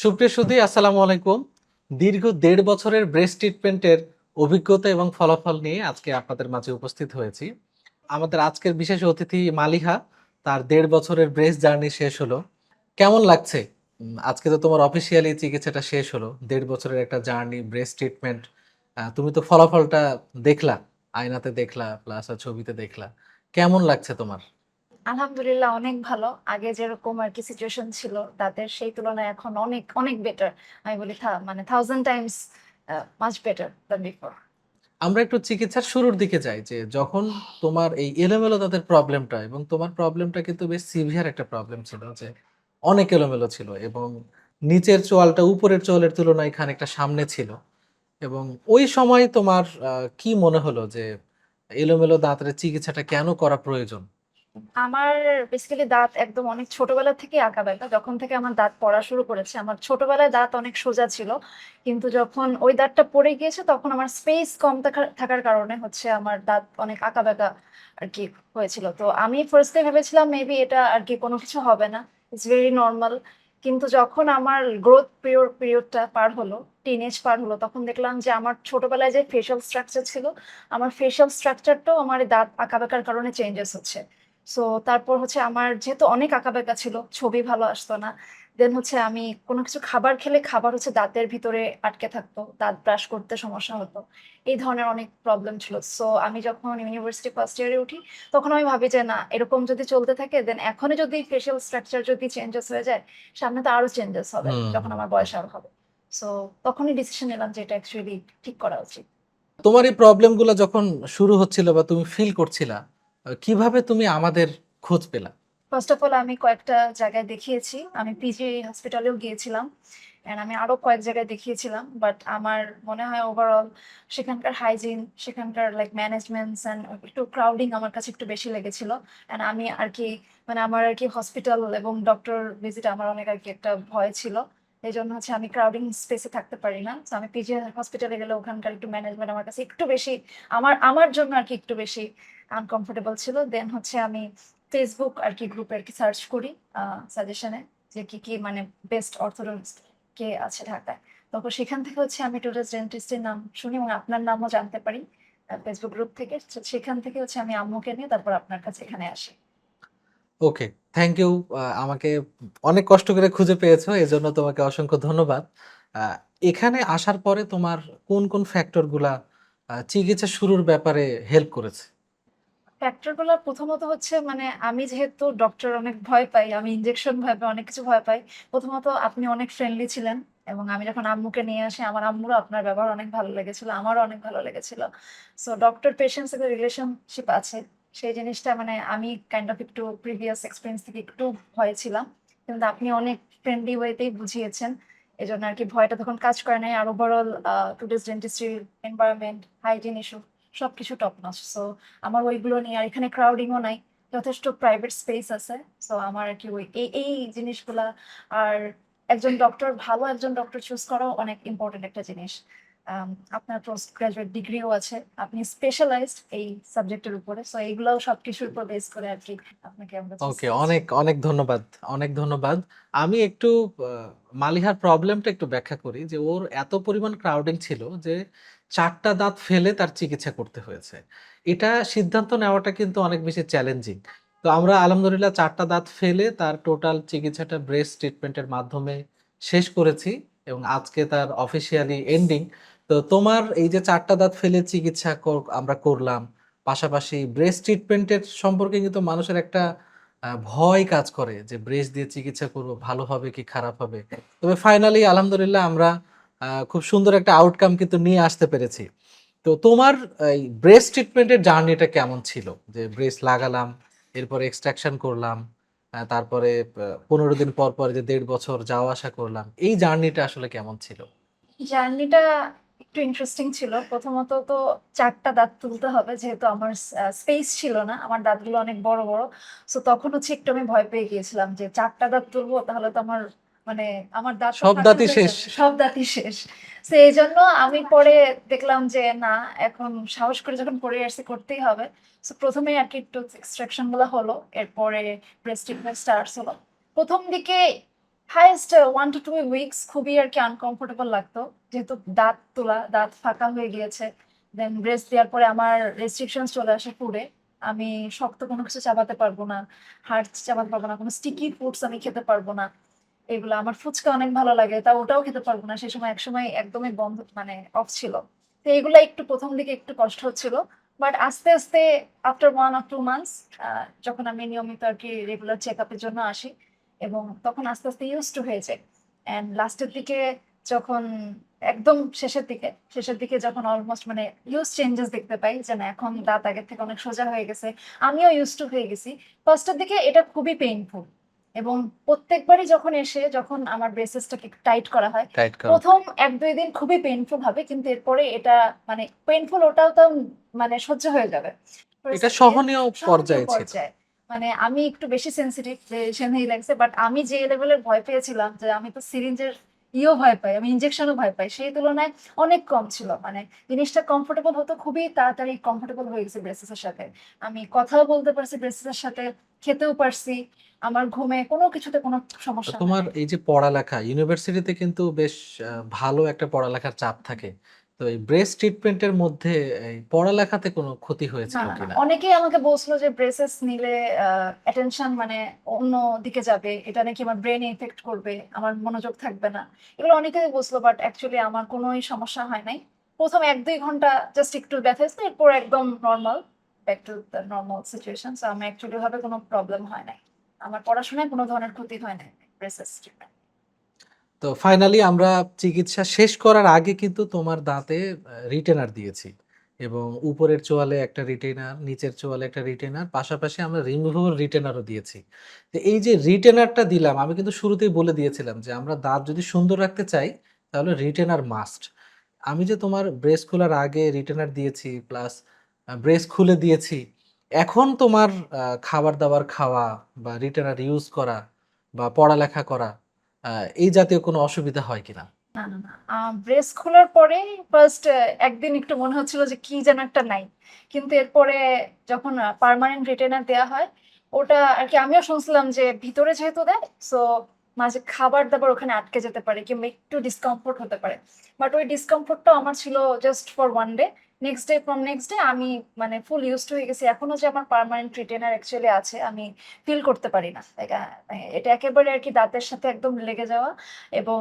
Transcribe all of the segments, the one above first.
সুপ্রিয় সুদী আসসালামু আলাইকুম। দীর্ঘ দেড় বছরের ব্রেস্ট ট্রিটমেন্টের অভিজ্ঞতা এবং ফলাফল নিয়ে আজকে আপনাদের মাঝে উপস্থিত হয়েছি। আমাদের আজকের বিশেষ অতিথি মালিহা, তার দেড় বছরের ব্রেস্ট জার্নি শেষ হলো। কেমন লাগছে? আজকে তো তোমার অফিসিয়ালি চিকিৎসাটা শেষ হলো, দেড় বছরের একটা জার্নি, ব্রেস্ট ট্রিটমেন্ট। তুমি তো ফলাফলটা দেখলা, আয়নাতে দেখলা প্লাস ছবিতে দেখলা। কেমন লাগছে তোমার? আলহামদুলিল্লাহ অনেক ভালো। আগে যেরকম আর কি সিচুয়েশন ছিল, তাদের সেই তুলনায় এখন অনেক অনেক বেটার আমি বলি মানে thousand times much better than before আমরা একটু চিকিৎসার শুরুর দিকে যাই, যে যখন তোমার এই এলোমেলো তাদের প্রবলেমটা এবং তোমার প্রবলেমটা কিন্তু বেশ সিভিয়ার একটা প্রবলেম ছিল, যে অনেক এলোমেলো ছিল এবং নিচের চোয়ালটা উপরের চোয়ালের তুলনায় খানিকটা সামনে ছিল। এবং ওই সময় তোমার কি মনে হলো যে এলোমেলো দাঁতের চিকিৎসাটা কেন করা প্রয়োজন? আমার বেসিক্যালি দাঁত একদম অনেক ছোটবেলা থেকে আঁকা বাঁকা। যখন থেকে আমার দাঁত পড়া শুরু করেছে, আমার ছোটবেলায় দাঁত অনেক সোজা ছিল। কিন্তু যখন ওই দাঁতটা পড়ে গিয়েছে, তখন আমার স্পেস কম থাকার- কারণে হচ্ছে আমার দাঁত অনেক আঁকা বাঁকা আর কি হয়েছিল। তো আমি ফার্স্টে ভেবেছিলাম মেবি এটা আর কি কোনো কিছু হবে না। ইটস ভেরি নর্মাল কিন্তু যখন আমার গ্রোথ পিরিয়ড পিরিয়ডটা পার হলো টিনেজ পার হলো, তখন দেখলাম যে আমার ছোটবেলায় যে ফেশিয়াল স্ট্রাকচার ছিল, আমার ফেশিয়াল স্ট্রাকচারটাও আমার দাঁত আঁকা বাঁকার কারণে চেঞ্জেস হচ্ছে। সো তারপর হচ্ছে আমার যেহেতু অনেক আঁকা আঁকাবাঁকা ছিল ছবি ভালো আসতো না। দেন হচ্ছে আমি কোনো কিছু খাবার খেলে খাবার হচ্ছে দাঁতের ভিতরে আটকে থাকতো দাঁত ব্রাশ করতে সমস্যা হতো। এই ধরনের অনেক প্রবলেম ছিল। সো আমি যখন ইউনিভার্সিটি ফার্স্ট ইয়ারে উঠি তখন আমি ভাবি যে না এরকম যদি চলতে থাকে দেন এখনই যদি ফেশিয়াল স্ট্রাকচার যদি চেঞ্জেস হয়ে যায় সামনে তো আরও চেঞ্জেস হবে যখন আমার বয়স আরও হবে। সো তখনই ডিসিশন নিলাম যে এটা অ্যাকচুয়ালি ঠিক করা উচিত। তোমার এই প্রবলেমগুলো যখন শুরু হচ্ছিল বা তুমি ফিল করছিলা কীভাবে তুমি আমাদের খোঁজ পেলা? ফার্স্ট অফ অল আমি কয়েকটা জায়গায় দেখিয়েছি। আমি পিজি হসপিটালেও গিয়েছিলাম অ্যান্ড আমি আরও কয়েক জায়গায় দেখিয়েছিলাম বাট আমার মনে হয় ওভারঅল সেখানকার হাইজিন সেখানকার লাইক ম্যানেজমেন্টস অ্যান্ড একটু ক্রাউডিং আমার কাছে একটু বেশি লেগেছিল অ্যান্ড আমি আর কি মানে আমার আর কি হসপিটাল এবং ডক্টর ভিজিট আমার অনেক আর কি একটা ভয় ছিল। এই জন্য হচ্ছে আমি ক্রাউডিং স্পেসে থাকতে পারি না। তো আমি পিজি হসপিটালে গেলে ওখানকার একটু ম্যানেজমেন্ট আমার কাছে একটু বেশি, আমার আমার জন্য আর কি একটু বেশি আনকমফোর্টেবল ছিল দেন হচ্ছে আমি ফেসবুক আর কি গ্রুপে আর কি সার্চ করি সাজেশনে যে কি কি মানে বেস্ট অর্থোডন্স কে আছে ঢাকায়। তখন সেখান থেকে হচ্ছে আমি টুরিস্ট ডেন্টিস্টের নাম শুনি এবং আপনার নামও জানতে পারি ফেসবুক গ্রুপ থেকে। সেখান থেকে হচ্ছে আমি আম্মুকে নিয়ে তারপর আপনার কাছে এখানে আসি। ওকে থ্যাংক ইউ আমাকে অনেক কষ্ট করে খুঁজে পেয়েছ এই জন্য তোমাকে অসংখ্য ধন্যবাদ। এখানে আসার পরে তোমার কোন কোন ফ্যাক্টরগুলা চিকিৎসা শুরুর ব্যাপারে হেল্প করেছে? ফ্যাক্টরগুলো প্রথমত হচ্ছে মানে আমি যেহেতু ডক্টর অনেক ভয় পাই, আমি ইনজেকশন ভয় পাই, অনেক কিছু ভয় পাই, প্রথমত আপনি অনেক ফ্রেন্ডলি ছিলেন এবং আমি যখন আম্মুকে নিয়ে আসি, আমার আম্মুরও আপনার ব্যবহার অনেক ভালো লেগেছিল, আমারও অনেক ভালো লেগেছিল। সো ডক্টর পেশেন্টস একটা রিলেশনশিপ আছে। সেই জিনিসটা মানে আমি কাইন্ড অফ একটু প্রিভিয়াস এক্সপিরিয়েন্স থেকে একটু ভয় ছিলাম। কিন্তু আপনি অনেক ফ্রেন্ডলি ওয়েতেই বুঝিয়েছেন। এই জন্য আর কি ভয়টা তখন কাজ করে নাই। আর ওভারঅল টুডেস ডেন্টিস্ট্রির এনভায়রনমেন্ট হাইজিন ইস্যু সবকিছু টপ নচ সো আমার ওইগুলো নিয়ে আর এখানে ক্রাউডিংও নাই, যথেষ্ট প্রাইভেট স্পেস আছে। সো আমার আর কি ওই এই এই জিনিসগুলা। আর একজন ডক্টর ভালো একজন ডক্টর চুজ করাও অনেক ইম্পর্টেন্ট একটা জিনিস। আপনার পোস্ট গ্রাজুয়েট ডিগ্রিও আছে। আপনি স্পেশালাইজড এই সাবজেক্টের উপরে। সো এইগুলোও সবকিছুর উপর বেস করে আর কি আপনাকে আমরা ওকে অনেক অনেক ধন্যবাদ অনেক ধন্যবাদ। আমি একটু মালিহার প্রবলেমটা একটু ব্যাখ্যা করি যে ওর এত পরিমাণ ক্রাউডিং ছিল যে চারটা দাঁত ফেলে তার চিকিৎসা করতে হয়েছে। এটা সিদ্ধান্ত নেওয়াটা কিন্তু অনেক বেশি চ্যালেঞ্জিং তো আমরা আলহামদুলিল্লাহ চারটা দাঁত ফেলে তার টোটাল চিকিৎসাটা ব্রেস্ট ট্রিটমেন্টের মাধ্যমে শেষ করেছি এবং আজকে তার অফিসিয়ালি এন্ডিং তো তোমার এই যে চারটা দাঁত ফেলে চিকিৎসা আমরা করলাম, পাশাপাশি ব্রেস্ট ট্রিটমেন্টের সম্পর্কে কিন্তু মানুষের একটা ভয় কাজ করে যে ব্রেস্ট দিয়ে চিকিৎসা করব, ভালো হবে কি খারাপ হবে? তবে ফাইনালি আলহামদুলিল্লাহ আমরা খুব সুন্দর একটা আউটকাম কিন্তু নিয়ে আসতে পেরেছি। তো তোমার, এই ব্রেস্ট ট্রিটমেন্টের জার্নিটা কেমন ছিল? যে ব্রেস্ট লাগালাম, এরপর এক্সট্রাকশন করলাম তারপরে পনেরো দিন পর পর যে দেড় বছর যাওয়া আসা করলাম, এই জার্নিটা আসলে কেমন ছিল? জার্নিটা একটু ইন্টারেস্টিং ছিল। প্রথমত তো চারটা দাঁত তুলতে হবে যেহেতু আমার স্পেস ছিল না আমার দাঁতগুলো অনেক বড় বড়। সো তখন হচ্ছে একটু আমি ভয় পেয়ে গিয়েছিলাম যে চারটা দাঁত তুলবো তাহলে তো আমার মানে আমার দাঁত সব দাঁতই শেষ। সব দাঁতই শেষ। তো এই জন্য আমি পরে দেখলাম যে না এখন সাহস করে যখন পরে আসছে করতেই হবে। সো প্রথমে আর কি একটু এক্সট্রাকশনগুলো হলো এরপরে ব্রেস্ট ট্রিটমেন্ট স্টার্টস হলো। প্রথম দিকে highest one two two weeks খুবই আর কি আনকমফোর্টেবল লাগতো। যেহেতু দাঁত তোলা, দাঁত ফাঁকা হয়ে গিয়েছে দেন ব্রেস্ট দেওয়ার পরে আমার রেস্ট্রিকশনস চলে আসে ফুডে আমি শক্ত কোনো কিছু চাবাতে পারব না হাড় চাবাতে পারব না, কোনো স্টিকি ফুডস আমি খেতে পারব না। এগুলো আমার ফুচকা অনেক ভালো লাগে, তা ওটাও খেতে পারব না, সেই সময় একসময় একদমই বন্ধ মানে অফ ছিল। তো এগুলো একটু প্রথম দিকে একটু কষ্ট হচ্ছিল বাট আস্তে আস্তে after one or two months যখন আমি নিয়মিত আর কি রেগুলার চেক আপের জন্য আসি এবং তখন আস্তে আস্তে ইউজ টু হয়ে যায়। অ্যান্ড লাস্টের দিকে যখন একদম শেষের দিকে শেষের দিকে যখন অলমোস্ট মানে ইউজ চেঞ্জেস দেখতে পাই যে না এখন দাঁত আগের থেকে অনেক সোজা হয়ে গেছে আমিও ইউজ টু হয়ে গেছি। ফার্স্টের দিকে এটা খুবই পেইনফুল এবং প্রত্যেকবারই যখন এসে যখন আমার ব্রেসেসটাকে টাইট করা হয় প্রথম এক দুই দিন খুবই পেইনফুল হবে কিন্তু এরপরে এটা মানে পেইনফুল ওটাও তো মানে সহ্য হয়ে যাবে। এটা সহনীয় সহনীয় পর্যায়ে ছিল। পর্যায়ে। মানে আমি একটু বেশি সেন্সিটিভ যে সেখানেই লাগছে বাট আমি যে লেভেলের ভয় পেয়েছিলাম যে আমি তো সিরিঞ্জের ইও ভয় পাই আমি ইনজেকশনও ভয় পাই সেই তুলনায় অনেক কম ছিল। মানে জিনিসটা কমফোর্টেবল হতো খুবই তাড়াতাড়ি কমফোর্টেবল হয়ে গেছে ব্রেসেসের সাথে। আমি কথাও বলতে পারছি ব্রেসেসের সাথে খেতেও পারছি আমার ঘুমে কোনো কিছুতে কোনো সমস্যা তোমার এই যে পড়ালেখা ইউনিভার্সিটিতে কিন্তু বেশ ভালো একটা পড়ালেখার চাপ থাকে। তো এই ব্রেস্ট ট্রিটমেন্টের মধ্যে এই পড়ালেখাতে কোনো ক্ষতি না কিনা অনেকেই আমাকে বলছিল যে ব্রেসেস নিলে অ্যাটেনশন মানে অন্য দিকে যাবে এটা নাকি আমার ব্রেনে ইফেক্ট করবে আমার মনোযোগ থাকবে না। এগুলো অনেকেই বলছিল বাট অ্যাকচুয়ালি আমার কোনোই সমস্যা হয় নাই। প্রথম এক দুই ঘণ্টা জাস্ট একটু ব্যথা হয়েছে এরপর একদম normal back to the normal situation so আমার অ্যাকচুয়ালি ভাবে কোনো প্রবলেম হয় নাই। আমার পড়াশোনায় কোনো ধরনের ক্ষতি হয় নাই ব্রেসেস ট্রিটমেন্ট তো ফাইনালি আমরা চিকিৎসা শেষ করার আগে কিন্তু তোমার দাঁতে রিটেনার দিয়েছি এবং উপরের চোয়ালে একটা রিটেনার নিচের চোয়ালে একটা রিটেনার পাশাপাশি আমরা রিমুভেবল রিটেনারও দিয়েছি। তো এই যে রিটেনারটা দিলাম, আমি কিন্তু শুরুতেই বলে দিয়েছিলাম যে আমরা দাঁত যদি সুন্দর রাখতে চাই, তাহলে রিটেনার মাস্ট আমি যে তোমার ব্রেস খোলার আগে রিটেনার দিয়েছি প্লাস ব্রেস খুলে দিয়েছি, এখন তোমার খাবার দাবার খাওয়া বা রিটেনার ইউজ করা বা পড়ালেখা করা এই জাতীয় কোনো অসুবিধা হয় কিনা? না ব্রেস খোলার পরে ফার্স্ট একদিন একটু মনে হচ্ছিল যে কি যেন একটা নাই। কিন্তু এরপরে যখন পার্মানেন্ট রিটেনার দেওয়া হয়, ওটা আর কি আমিও শুনছিলাম যে ভিতরে যেহেতু দেয় সো মাঝে খাবার দাবার ওখানে আটকে যেতে পারে, কিংবা একটু ডিসকমফোর্ট হতে পারে। বাট ওই ডিসকমফোর্টটা আমার ছিল just for one day next day from next day আমি মানে ফুল ইউজড হয়ে গেছি। এখনও যে আমার পার্মানেন্ট রিটেনার অ্যাকচুয়ালি আছে, আমি ফিল করতে পারি না। এটা একেবারে আর কি দাঁতের সাথে একদম লেগে যাওয়া। এবং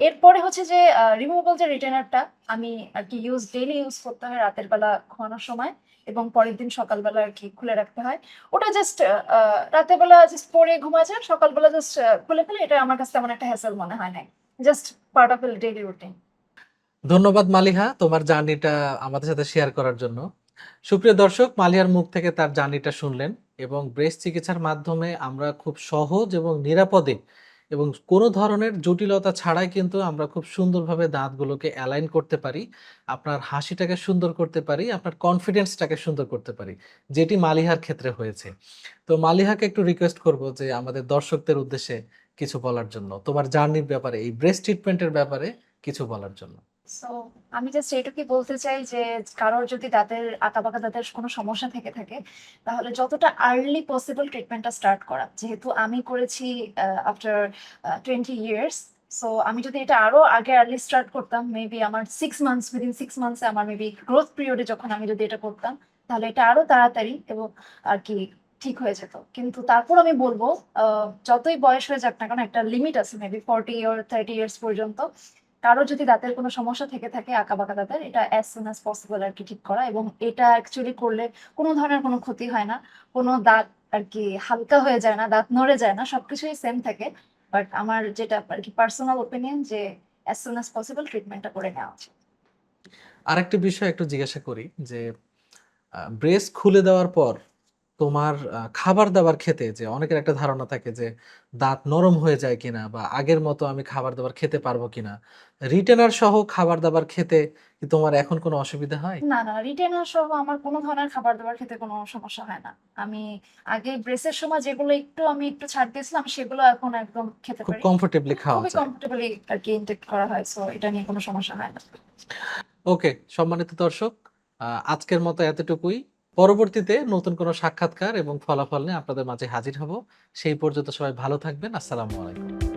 এরপরে হচ্ছে যে রিমুভেবল যে রিটেনারটা আমি আর কি ইউজ ডেইলি ইউজ করতে হয় রাতের বেলা ঘুমানোর সময় এবং পরের দিন সকালবেলা আর কি খুলে রাখতে হয়। ওটা জাস্ট রাতের বেলা জাস্ট পরে ঘুমা যায়, সকালবেলা জাস্ট খুলে ফেলে। এটা আমার কাছে তেমন একটা হ্যাসেল মনে হয় না just part of daily routine ধন্যবাদ মালিহা তোমার জার্নিটা আমাদের সাথে শেয়ার করার জন্য। সুপ্রিয় দর্শক, মালিহার মুখ থেকে তার জার্নিটা শুনলেন এবং ব্রেস্ট চিকিৎসার মাধ্যমে আমরা খুব সহজ এবং নিরাপদে এবং কোনো ধরনের জটিলতা ছাড়াই কিন্তু আমরা খুব সুন্দরভাবে দাঁতগুলোকে অ্যালাইন করতে পারি, আপনার হাসিটাকে সুন্দর করতে পারি, আপনার কনফিডেন্সটাকে সুন্দর করতে পারি, যেটি মালিহার ক্ষেত্রে হয়েছে। তো মালিহাকে একটু রিকোয়েস্ট করব যে আমাদের দর্শকদের উদ্দেশ্যে কিছু বলার জন্য, তোমার জার্নির ব্যাপারে, এই ব্রেস্ট ট্রিটমেন্টের ব্যাপারে কিছু বলার জন্য। সো আমি জাস্ট এইটুকুই বলতে চাই যে, কারোর যদি দাঁতের আঁকাবাঁকা দাঁতের কোনো সমস্যা থেকে থাকে, তাহলে যতটা আর্লি পসিবল ট্রিটমেন্টটা স্টার্ট করা। যেহেতু আমি করেছি আফটার টোয়েন্টি ইয়ার্স সো আমি যদি এটা আরও আগে আর্লি স্টার্ট করতাম মেবি আমার সিক্স মান্থস উইদিন সিক্স মান্থসে আমার মেবি গ্রোথ পিরিয়ডে যখন আমি যদি এটা করতাম, তাহলে এটা আরও তাড়াতাড়ি এবং আর কি ঠিক হয়ে যেত। কিন্তু তারপর আমি বলব যতই বয়স হয়ে যাক না কারণ একটা লিমিট আছে maybe forty year thirty years পর্যন্ত কারও যদি দাঁতের কোনো সমস্যা থেকে থাকে আঁকা বাঁকা দাঁতের, এটা অ্যাজ সুন অ্যাজ পসিবল আর কি ঠিক করা এবং এটা অ্যাকচুয়ালি করলে কোনো ধরনের কোনো ক্ষতি হয় না। কোনো দাঁত আর কি হালকা হয়ে যায় না, দাঁত নড়ে যায় না, সবকিছুই সেম থাকে। বাট আমার যেটা আর কি পার্সোনাল ওপিনিয়ন যে অ্যাজ সুন অ্যাজ পসিবল ট্রিটমেন্টটা করে নেওয়া উচিত। আরেকটা বিষয় একটু জিজ্ঞাসা করি যে ব্রেস খুলে দেওয়ার পর তোমার খাবার দাবার খেতে যে অনেকের একটা ধারণা থাকে যে দাঁত নরম হয়ে যায় কিনা বা আগের মতো আমি খাবার দাবার খেতে পারব কিনা। রিটেনার সহ খাবার দাবার খেতে কি তোমার এখন কোনো অসুবিধা হয়? না না রিটেনার সহ আমার কোনো ধরনের খাবার দাবার খেতে কোনো সমস্যা হয় না। আমি আগে ব্রেসের সময় যেগুলো একটু আমি একটু ছাড় দিয়েছিলাম সেগুলো এখন একদম খেতে খুব পারি। কমফোর্টেবলি খাওয়া খুবই কমফোর্টেবলি আর কি ইনটেক করা হয় সো এটা নিয়ে কোনো সমস্যা হয় না। ওকে সম্মানিত দর্শক আজকের মতো এতটুকুই। পরবর্তীতে নতুন কোনো সাক্ষাৎকার এবং ফলাফল নিয়ে আপনাদের মাঝে হাজির হব। সেই পর্যন্ত সবাই ভালো থাকবেন। আসসালামু আলাইকুম।